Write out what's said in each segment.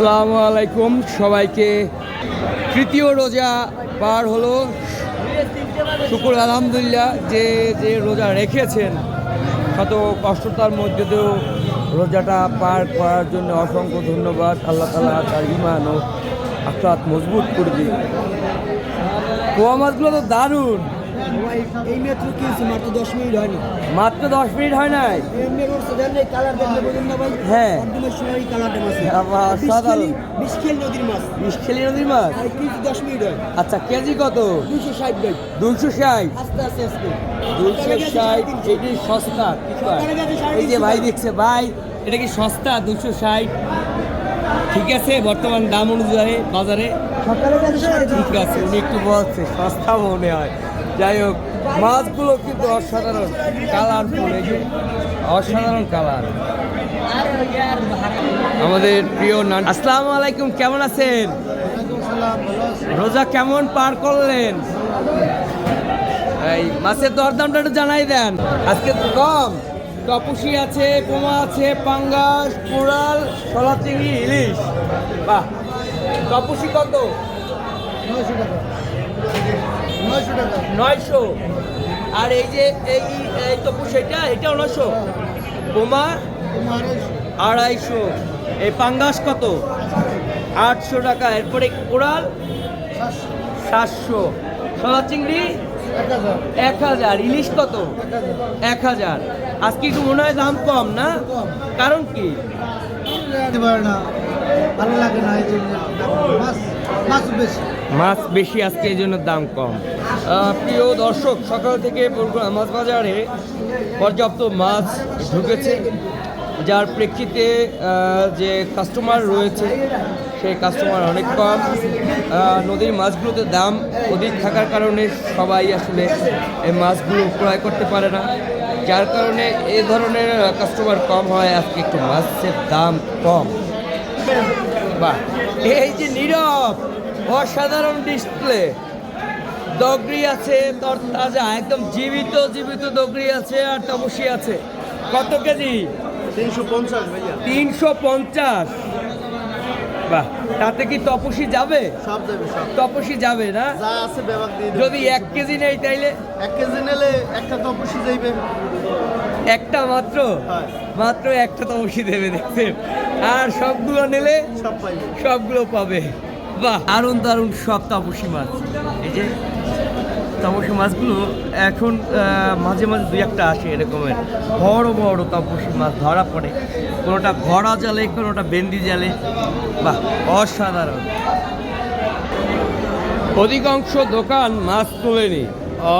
আসসালামু আলাইকুম। সবাইকে তৃতীয় রোজা পার হলো। শুকুর, আলহামদুলিল্লাহ, যে যে রোজা রেখেছেন, শত কষ্টতার মধ্যে দিয়েও রোজাটা পার করার জন্য অসংখ্য ধন্যবাদ। আল্লাহ তালা তার ইমান ও আখলাত মজবুত করে দিন পোয়া মাছগুলো তো দারুণ। এই মাত্র কিনছি মাত্র দশ মিনিট হয়নি মাত্র দশ মিনিট হয় নাই? কালার দেখলে বলুন না ভাই। হ্যাঁ। মাছ বিশখেল নদীর মাছ? নদীর দশ মিনিট হয়। আচ্ছা কেজি কত? দুশো ষাট ভাই। দুশো ষাট? আস্তে আস্তে আস্তে। দুশো ষাট এটি সস্তা এই যে ভাই দেখছে ভাই এটা কি সস্তা দুশো ষাট? ঠিক আছে বর্তমান দাম অনুযায়ী বাজারে। ঠিক আছে উনি একটু বলছে সস্তা মনে হয়। যাই হোক, মাছগুলো কিন্তু অসাধারণ এই যে অসাধারণ কালার আমাদের প্রিয় নান আসসালামু আলাইকুম, কেমন আছেন? রোজা কেমন পার করলেন? এই, মাছের দরদামটা একটু জানাই দেন। আজকে তো কম টপুসি আছে, পোমা আছে, পাঙ্গাস, কুড়াল শলা চিংড়ি ইলিশ। বাহ। টপুসি কত? নয়শো আর এই যে এই এই টপুসি এটা এটাও নয়শো? বোমা আড়াইশো। এই পাঙ্গাস কত? আটশো টাকা। এরপরে কোড়াল সাতশো। শলা চিংড়ি? এক হাজার। ইলিশ কত? এক হাজার। আজকে একটু মনে হয় দাম কম না? কারণ কি? ভালো লাগে না এই জন্য। মাছ বেশি। মাছ বেশি আজকে এই জন্য দাম কম। প্রিয় দর্শক, সকাল থেকে মাছ বাজারে পর্যাপ্ত মাছ ঢুকেছে, যার প্রেক্ষিতে যে কাস্টমার রয়েছে, সেই কাস্টমার অনেক কম। নদীর মাছগুলোতে দাম অধিক থাকার কারণে সবাই আসলে এই মাছগুলো ক্রয় করতে পারে না। যার কারণে এ ধরনের কাস্টমার কম হয়, আজকে একটু মাছের দাম কম। বাহ, এই যে নীরব! অসাধারণ ডিসপ্লে দগরি আছে তরতাজা একদম জীবিত জীবিত দগরি আছে আর তপসি আছে। কত কেজি? তিনশো পঞ্চাশ তিনশো পঞ্চাশ। বাহ তাতে কি তপসি যাবে? সব যাবে সব। তপসি যাবে না? যা আছে ব্যবহার দিয়ে যদি এক কেজি নেই তাইলে? এক কেজি নিলে একটা তপসি যাইবে একটা মাত্র। মাত্র একটা তপসি দেবে দেখছেন আর সবগুলো নিলে? সব সবগুলো পাবে। বাহ। দারুণ দারুণ, সব তাপসী মাছ। এই যে তাপসী মাছগুলো এখন মাঝে মাঝে দুই একটা আসে এরকমের। বড় বড় তাপসী মাছ ধরা পড়ে। কোনোটা ভরা জালে, কোনোটা বেন্দি জালে। বাহ, অসাধারণ। অধিকাংশ দোকান মাছ তোলেনি।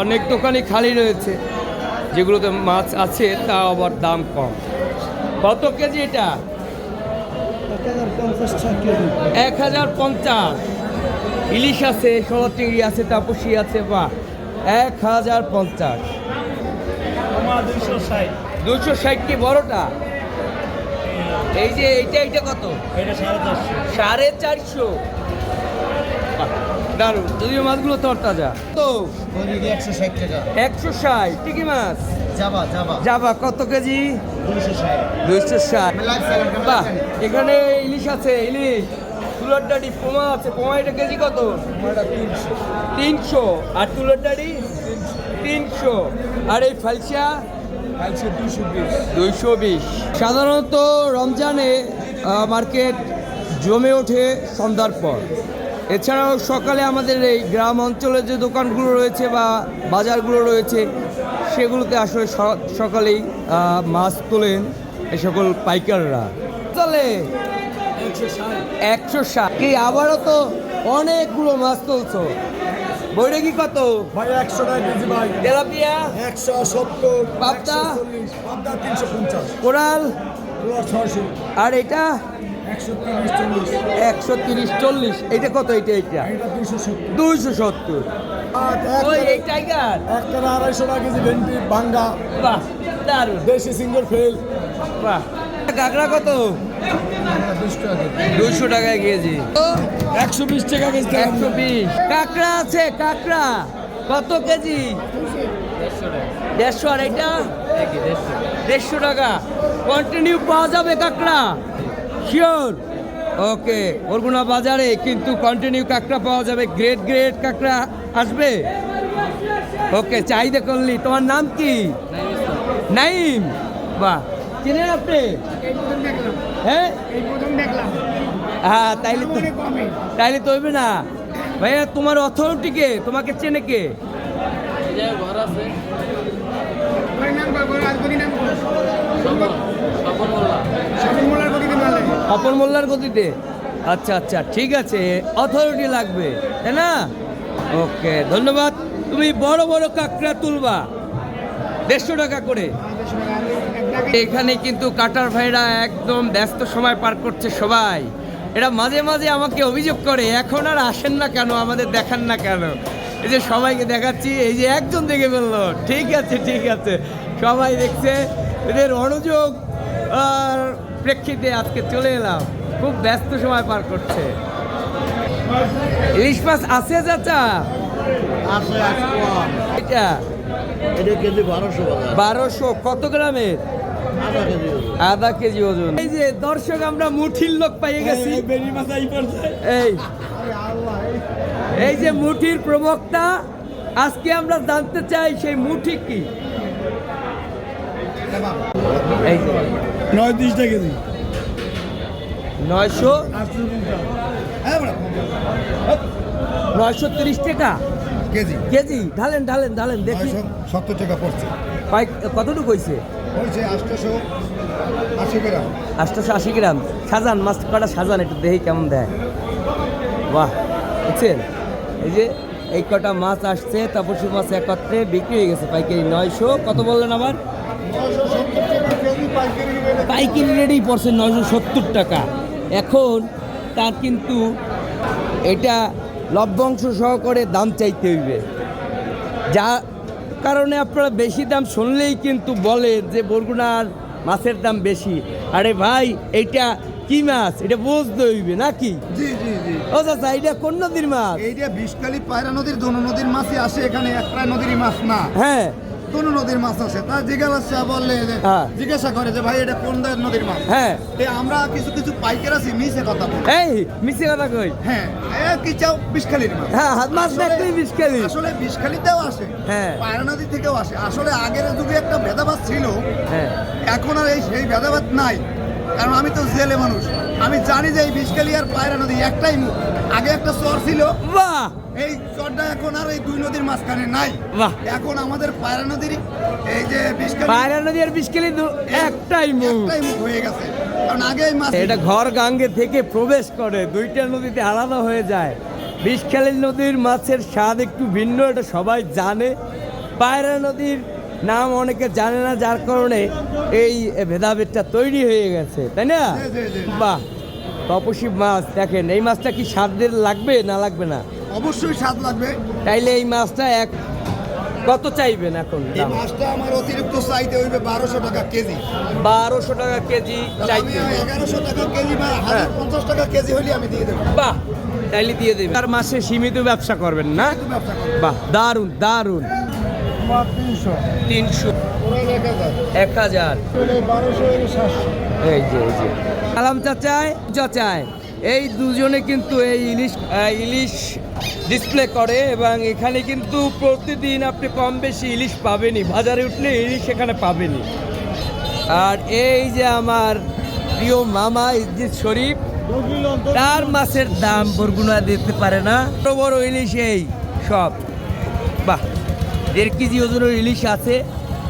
অনেক দোকানই খালি রয়েছে। যেগুলোতে মাছ আছে, তা আবার দাম কম। কত কেজি এটা? এক হাজার পঞ্চাশ। ইলিশ আছে ষোলো চিংড়ি আছে তাপসি আছে বা এক হাজার পঞ্চাশ। দুশো ষাট কি বড়টা? এই যে এইটা এইটা কত? সাড়ে চারশো। দারুণ। যদিও মাছগুলো তরতাজা তো একশো ষাট টাকা। একশো ষাট টিকি মাছ। যাবা কত কেজি? দুইশো ষাট। বাহ এখানে ইলিশ আছে ইলিশ। তুলার ডাড়ি পোমা আছে। পোমা এটা কেজি কত? তিনশো। তিনশো। আর তুলার ডাড়ি তিনশো। আর এই ফালসা? দুইশো বিশ। সাধারণত রমজানে মার্কেট জমে ওঠে সন্ধ্যার পর। এছাড়াও সকালে আমাদের এই গ্রাম অঞ্চলে যে দোকানগুলো রয়েছে বা বাজারগুলো রয়েছে সেগুলোতে আসলে সকালেই মাছ তোলেন এ সকল পাইকাররা। চলে! একশো ষাট। একশো ষাট কি আবারও তো অনেকগুলো মাছ তুলছো। বইটা কি কত? ভাই একশো টাকা কেজি ভাই। তেলাপিয়া? একশো সত্তর। পাবদা? পাবদা তিনশো পঞ্চাশ। কোরাল? আর এটা? একশো তিরিশ চল্লিশ। একশো তিরিশ চল্লিশ এটা কত এটা এটা? এটা দুশো সত্তর। দুইশো সত্তর। ওই এই টাইগার? একটা আড়াইশো টাকা কেজি ভেন্ডি বাঙ্গা। দেশি সিঙ্গেল ফেল। বাহ। কাঁকড়া কত? দুইশো টাকা কেজি। একশো বিশ টাকা কেজি একশো বিশ। কাঁকড়া আছে কাঁকড়া। কত কেজি? দেড়শো আর এটা? দেড়শো টাকা। কন্টিনিউ পাওয়া যাবে কাঁকড়া? শিওর ওকে বরগুনা বাজারে কিন্তু কন্টিনিউ কাঁকড়া পাওয়া যাবে। গ্রেট গ্রেট কাঁকড়া আসবে। ওকে চাহিদা করলি। তোমার নাম কি? নাইম বাহ চিনেন আপনি? হ্যাঁ? হ্যাঁ তাইলে তো তাইলে তো হইবে না। ভাইয়া তোমার অথরিটি কে? তোমাকে চেনে কে? অপর মোল্লার গতিতে? আচ্ছা আচ্ছা ঠিক আছে। অথরিটি লাগবে, তাই না? ওকে, ধন্যবাদ। তুমি বড় বড় কাঁকড়া তুলবা। দেড়শো টাকা করে। এখানে কিন্তু কাটার ভাইরা একদম ব্যস্ত সময় পার করছে সবাই। এরা মাঝে মাঝে আমাকে অভিযোগ করে, এখন আর আসেন না কেন? আমাদের দেখান না কেন? এই যে সবাইকে দেখাচ্ছি, এই যে একজন দেখে ফেলল। ঠিক আছে ঠিক আছে। সবাই দেখছে, এদের অনুযোগ আর প্রেক্ষিতে আজকে চলে এলাম। খুব ব্যস্ত সময় পার করছে। ইলিশ মাছ আছে চাচা? এটা? বারোশো বারোশো কত গ্রামের? আধা কেজি আধা কেজি ওজন। এই যে দর্শক আমরা মুঠির লোক পাইয়ে গেছি। এই এই যে মুঠির প্রবক্তা আজকে আমরা জানতে চাই সেই মুঠি কি? এই যে। নয় তিরিশটা কেজি। নয়শো? নয়শো তিরিশ টাকা? কেজি। কেজি? ঢালেন ঢালেন ঢালেন দেখি। সত্তর টাকা পড়ছে। কতটুকু হয়েছে? হয়েছে আটশোশো আশি গ্রাম। আটশোশো আশি গ্রাম। সাজান মাছ কটা সাজান একটু দেখি কেমন দেয়। বাহ বুঝছেন? এই যে এই কটা মাছ আসছে তারপর সে মাছ একত্রে বিক্রি হয়ে গেছে পাইকারি নয়শো কত বললেন আবার? পাইকারি রেটে পাইকারি রেটেই পড়ছে নয়শো সত্তর টাকা। এখন তার কিন্তু এটা লভ্যাংশ সহকারে দাম চাইতে হইবে। যা কারণে আপনারা বেশি দাম শুনলেই কিন্তু বলে যে বরগুনার মাছের দাম বেশি। আরে ভাই এটা কি মাছ? এটা বুঝতে হইবে নাকি? জি জি জি। ও চাচা এটা কোন নদীর মাছ? এইটা বিষকালি পায়রা নদীর দোনো নদীর মাছই আসে এখানে একটা নদীর মাছ না। হ্যাঁ। দোনো নদীর মাছ আছে? তা জিজ্ঞাসা বললে হ্যাঁ। জিজ্ঞাসা করে যে ভাই এটা কোন নদীর মাছ? হ্যাঁ। আমরা কিছু কিছু পাইকার আছি মিশে কথা বলি। এই মিশে কথা কই? হ্যাঁ কি চাও? বিষখালির মাছ। হ্যাঁ হাত মাছ দেখলেই বিষ খেলি আসলে বিষখালিতেও আসে। হ্যাঁ। পায়রা নদী থেকেও আসে। আসলে আগের যুগে একটা ভেদাভাত ছিল। হ্যাঁ। এখন আর এই সেই ভেদাভেদ নাই। কারণ আমি তো জেলে মানুষ। আমি জানি যে এই বিষকালি আর পায়রা নদী একটাই মুখ। আগে একটা চর ছিল। বাহ! এই চরটা এখন আর এই দুই নদীর মাঝখানে নাই। বাহ। এখন আমাদের পায়রা নদীর এই যে বিষকালি পায়রা নদী আর বিষ খেলি একটাই মুখ। একটাই মুখ হয়ে গেছে। কারণ আগে এই মাছ এটা ঘর গাঙ্গে থেকে প্রবেশ করে দুইটা নদীতে আলাদা হয়ে যায়। বিষখালী নদীর মাছের স্বাদ একটু ভিন্ন এটা সবাই জানে। পায়রা নদীর নাম অনেকে জানে না যার কারণে এই ভেদাভেদটা তৈরি হয়ে গেছে তাই না। বাহ! তপসী মাছ দেখেন এই মাছটা কি স্বাদের লাগবে না লাগবে না? অবশ্যই স্বাদ লাগবে। তাইলে এই মাছটা এক কত চাইবেন এখন এই মাছটা আমার অতিরিক্ত চাইতে হইবে বারোশো টাকা কেজি। বারোশো টাকা কেজি চাইতে এগারোশো টাকা কেজি বা হাজার পঞ্চাশ টাকা কেজি হলে আমি দিয়ে দেবো। বাহ! তাইলে দিয়ে দেবে তার মাসে সীমিত ব্যবসা করবেন না? বাহ! দারুণ দারুণ তিনশো। এক হাজার। এই এই দুজনে কিন্তু এই ইলিশ ইলিশ ডিসপ্লে করে এবং এখানে কিন্তু প্রতিদিন আপনি কম বেশি ইলিশ পাবেনই। বাজারে উঠলে ইলিশ এখানে পাবেনই। আর এই যে আমার প্রিয় মামা ইদ্দিত শরীফ, তার মাছের দাম বরগুনা দিতে পারে না। বড় বড় ইলিশ এই, সব। বাহ। দেড় কেজি ওজনের ইলিশ আছে।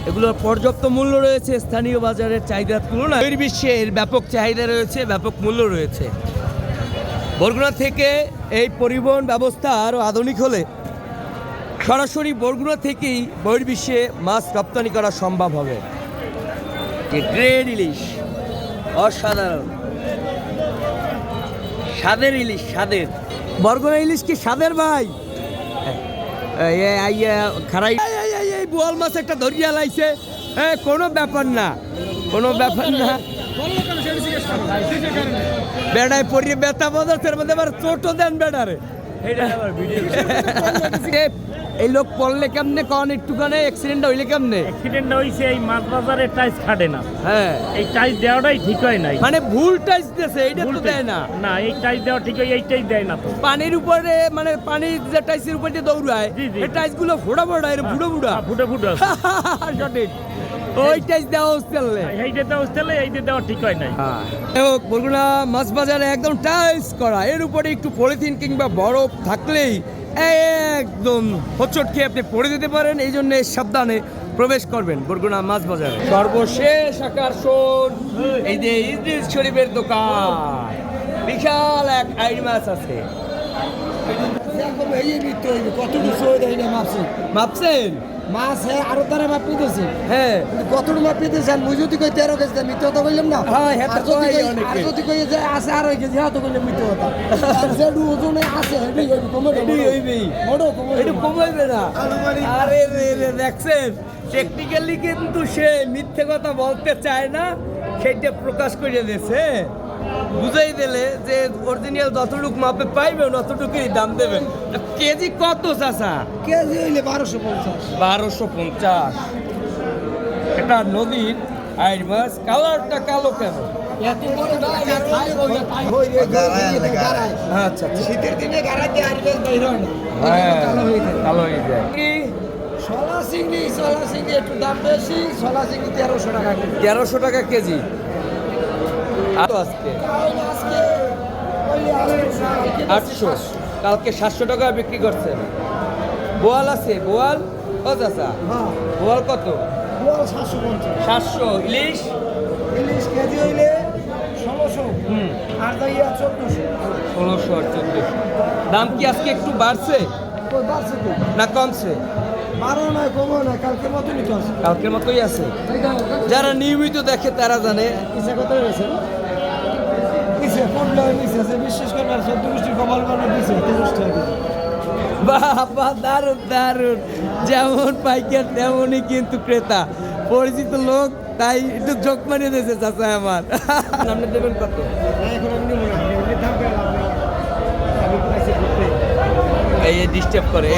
এগুলোর পর্যাপ্ত মূল্য রয়েছে, স্থানীয় বাজারের চাহিদার তুলনায়। বিশ্বে এর ব্যাপক চাহিদা রয়েছে, ব্যাপক মূল্য রয়েছে। বরগুনা থেকে এই পরিবহন ব্যবস্থা আরও আধুনিক হলে সরাসরি বরগুনা থেকেই বহির্বিশ্বে মাছ রপ্তানি করা সম্ভব হবে। গ্রেড ইলিশ, অসাধারণ। স্বাদের ইলিশ, স্বাদের। বরগুনা ইলিশ কি স্বাদের ভাই? খারাই এই, বোয়াল মাছ একটা ধরিয়া লাইছে এ কোনো ব্যাপার না। কোনো ব্যাপার না। বেড়ায় পড়িয়ে বেতা বদলছের মধ্যে আবার চোটও দেন বেড়ারে। এই লোক পড়লে কেমনে কন? একটুখানে অ্যাক্সিডেন্ট হইলে কেমনে? অ্যাক্সিডেন্ট এই মাছ বাজারে টাইস খাটে না। হ্যাঁ। এই টাইস দেওয়াটাই ঠিক হয় নাই। মানে ভুল টাইস দিয়েছে এইটা তো দেয় না। না এই টাইস দেওয়া ঠিক হয় এইটাই দেয় না তো। পানির উপরে মানে পানির যে টাইসের উপর যে দৌড়ায়। এই টাইসগুলো ফোড়া ফোড়া এর বুড়ো বুড়া ফুটে ফুটে সঠিক। ওই টাইস দেওয়া হচ্ছে এইটা দেওয়া হচ্ছে এইটা দেওয়া ঠিক হয় নাই। বরগুনা মাছ বাজারে একদম টাইস করা। এর উপরে একটু পলিথিন কিংবা বরফ থাকলেই একদম হোচট খেয়ে আপনি পড়ে যেতে পারেন। এই জন্য সাবধানে প্রবেশ করবেন বরগুনা মাছ বাজারে। সর্বশেষ আকর্ষণ এই যে ইদ্রিস শরীফের দোকান। বিশাল এক আইন মাছ আছে। মাপছেন? মাছ হ্যাঁ আরও তারা মাপ পেতেছে হ্যাঁ। কতটুকু মাপ পেতেছে আর মুই যদি কই তেরো কেজি দেয় মিথ্যে কথা কইলাম না। হ্যাঁ, হ্যাঁ, তো আর যদি কই- অনেকে। আর যদি কই যে আছে আড়াই কেজি হ্যাঁ তো কইলাম মিথ্যে কথা। আর যেটু ওজনে আছে হেডি হইবে কমে এটাই হইবেই। মোড়ো কমে একটু কমাইবে না। আরে রে রে দেখছেন? টেকনিক্যালি কিন্তু সে মিথ্যে কথা বলতে চায় না সেটা প্রকাশ করে দিয়েছে। বুঝাই দিলে যে অরিজিনাল যতটুকু মাপে পাইবে ততটুকুই দাম দেবেন। কেজি কত চাচা? কেজি হইলে বারোশো পঞ্চাশ। বারোশো পঞ্চাশ। এটা নদীর আইর মাছ কালারটা কালো কেন? এত বড় না খাই হইলে তাই হইবে গাড়ায় শীতের দিনে গাড়াইতে আর বেশ হয় না। কালো হয়ে যায়। কালো যায়। কি সলা চিংড়ি সলা চিংড়ি একটু দাম বেশি সলা চিংড়ি তেরোশো টাকা কেজি। তেরোশো টাকা কেজি। আর আজকে। আটশো, কালকে সাতশো টাকা বিক্রি করছেন বোয়াল আছে বোয়াল? ও চাচা হ্যাঁ। বোয়াল কত? সাতশো ইলিশ? ইলিশ কেজি হইলে ষোলোশো। হুম। আর চোদ্দোশো। ষোলোশো আর চোদ্দোশো। দাম কি আজকে একটু বাড়ছে? না কমছে? কালকের মতোই আছে। যারা নিয়মিত দেখে তারা জানে কিসে কত রয়েছে কিসে পড়ল নিচে আছে বিশ্বাস করবে আর চোদ্দ গোষ্ঠী কমাল মানে দিছে। তিরিশ টাকা বাবা দারুণ দারুণ। যেমন পাইকার তেমনই কিন্তু ক্রেতা। পরিচিত লোক তাই একটু চোখ মারিয়ে দিয়েছে চাচা আমার। আপনি দেবেন কত? করে ঘুরতে। এই ডিস্টার্ব করে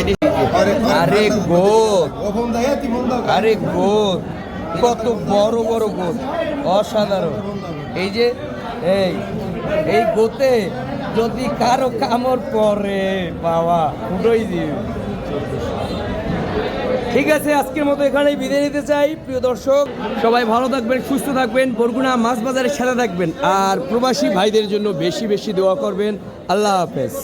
আরে গোদ আরে গোদ কত বড় বড় গোদ অসাধারণ। এই যে এই এই গোতে যদি কারও কামড় পরে বাবা ফুটোই দিবে ঠিক আছে, আজকের মতো এখানেই বিদায় নিতে চাই। প্রিয় দর্শক, সবাই ভালো থাকবেন, সুস্থ থাকবেন, বরগুনা মাছ বাজারে সাথে থাকবেন। আর প্রবাসী ভাইদের জন্য বেশি বেশি দোয়া করবেন। আল্লাহ হাফেজ।